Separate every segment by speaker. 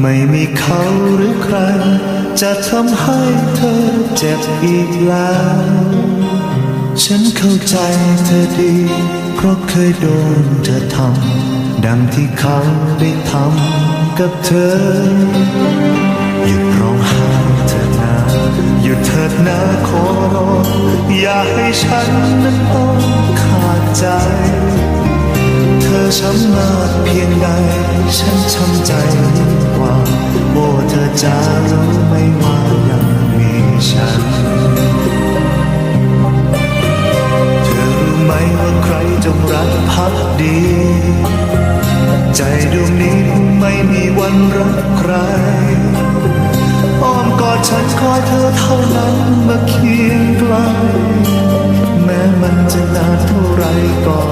Speaker 1: ไม่มีเขาหรือใคร จะทำให้เธอเจ็บอีกแล้ว ฉันเข้าใจเธอดี เพราะเคยโดนเธอทำดังที่เขาได้ทำกับเธอ หยุดร้องไห้เถิดนาหยุดเถิดนาขอร้องอย่าให้ฉันนั้นต้องขาดใจเธอช้ำมากเพียงใดฉันช้ำใจ จะรู้ไม่ว่ายังมีฉัน เธอรู้ไหมว่าใครจงรักพักดี ใจดวงนี้ไม่มีวันรักใคร อ้อมกอดฉันคอยเธอเท่านั้นมาเคียงไกล แม้มันจะนานเท่าไรก็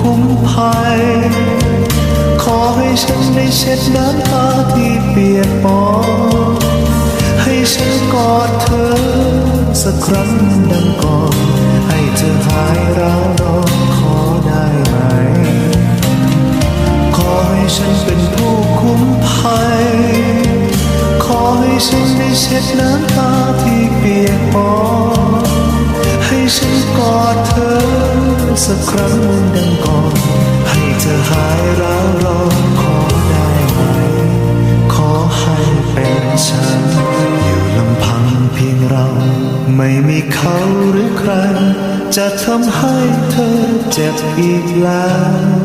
Speaker 1: คุ้มภัย ขอให้ฉันได้เช็ดน้ำตาที่เปียกปอนให้ฉันกอดเธอ สักครั้งดังก่อนให้เธอหายร้าวร้อนขอได้ไหม ขอให้ฉันเป็นผู้คุ้มภัย ขอให้ฉันได้เช็ดน้ำตาที่เปียกปอนให้ฉันกอดเธอ สักครั้งดัง ไม่มีเขาหรือใคร จะทำให้เธอเจ็บอีกแล้ว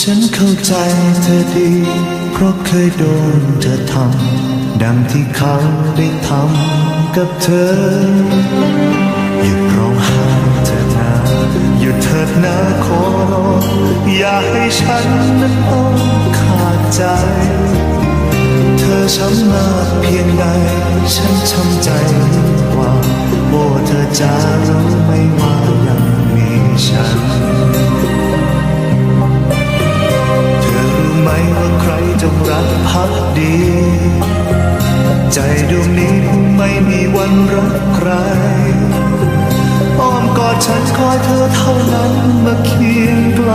Speaker 1: ฉันเข้าใจเธอดี เพราะเคยโดนเธอทำดังที่เขาได้ทำกับเธอ หยุดร้องไห้เถิดนาหยุดเถิดนาขอร้องอย่าให้ฉันนั้นต้องขาดใจเธอช้ำมากเพียงใด ฉันช้ำใจ จะรู้ไหม่ว่ายังมีฉัน เธอรู้ไหมว่าใครจงรักพักดี ใจดวงนี้ไม่มีวันรักใคร อ้อมกอดฉันคอยเธอเท่านั้นมาเคียงไกล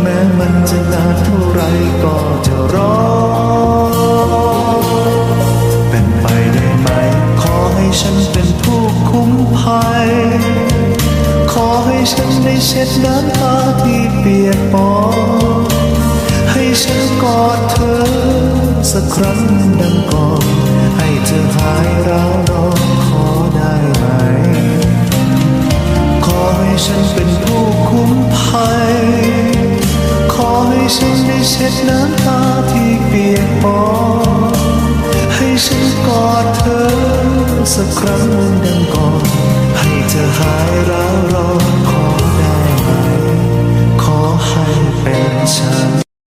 Speaker 1: แม้มันจะนานเท่าไรก็จะ ฉันได้เช็ดน้ำตาที่เปียกปอนให้ฉันกอดเธอสักครั้งดังก่อนให้เธอหายร้าวร้อนขอได้ไหม ขอให้ฉันเป็นผู้คุ้มภัย ขอให้ฉันได้เช็ดน้ำตาที่เปียกปอนให้ฉันกอดเธอสักครั้งดัง